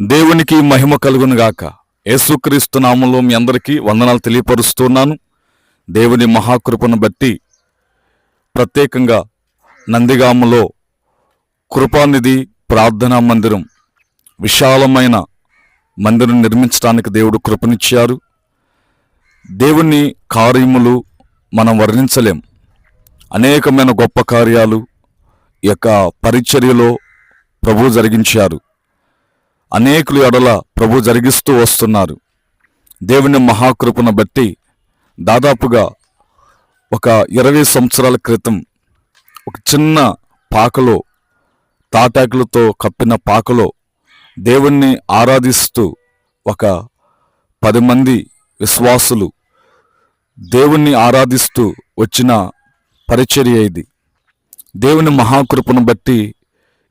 దేవునికి మహిమ కలుగునుగాక యేసుక్రీస్తు నామంలో మీ అందరికీ వందనాలు తెలియపరుస్తున్నాను. దేవుని మహాకృపను బట్టి ప్రత్యేకంగా నందిగామలో కృపానిధి ప్రార్థనా మందిరం విశాలమైన మందిరం నిర్మించడానికి దేవుడు కృపనిచ్చారు. దేవుని కార్యములు మనం వర్ణించలేం. అనేకమైన గొప్ప కార్యాలు ఈ యొక్క పరిచర్యలో ప్రభు జరిగించారు. అనేకులు ఎడల ప్రభు జరిగిస్తూ వస్తున్నారు. దేవుని మహాకృపను బట్టి దాదాపుగా ఒక ఇరవై సంవత్సరాల క్రితం ఒక చిన్న పాకలో తాటాకులతో కప్పిన పాకలో దేవుణ్ణి ఆరాధిస్తూ ఒక పది మంది విశ్వాసులు దేవుణ్ణి ఆరాధిస్తూ వచ్చిన పరిచర్య ఇది. దేవుని మహాకృపను బట్టి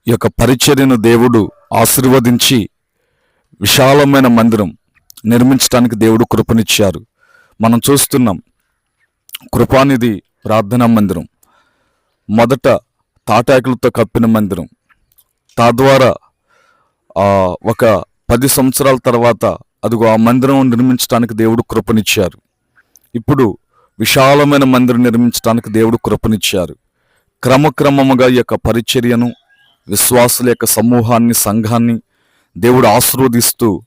ఈ యొక్క పరిచర్యను దేవుడు ఆశీర్వదించి విశాలమైన మందిరం నిర్మించడానికి దేవుడు కృపనిచ్చారు. మనం చూస్తున్నాం కృపానిధి ప్రార్థనా మందిరం మొదట తాటాకులతో కప్పిన మందిరం తద్వారా ఒక పది సంవత్సరాల తర్వాత అదిగో ఆ మందిరం నిర్మించడానికి దేవుడు కృపనిచ్చారు. ఇప్పుడు విశాలమైన మందిరం నిర్మించడానికి దేవుడు కృపనిచ్చారు. క్రమక్రమముగా ఈ యొక్క పరిచర్యను విశ్వాసుల యొక్క సమూహాన్ని సంఘాన్ని దేవుడు ఆశీర్వదిస్తూ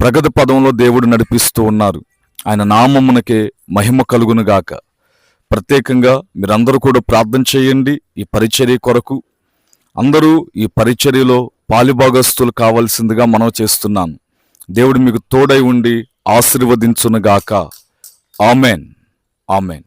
ప్రగతి పదంలో దేవుడు నడిపిస్తూ ఉన్నారు. ఆయన నామమునకే మహిమ కలుగును గాక. ప్రత్యేకంగా మీరందరూ కూడా ప్రార్థన చేయండి ఈ పరిచర్య కొరకు. అందరూ ఈ పరిచర్యలో పాలిభాగస్తులు కావాల్సిందిగా మనం చేస్తున్నాను. దేవుడు మీకు తోడై ఉండి ఆశీర్వదించునుగాక ఆమెన్. ఆమెన్.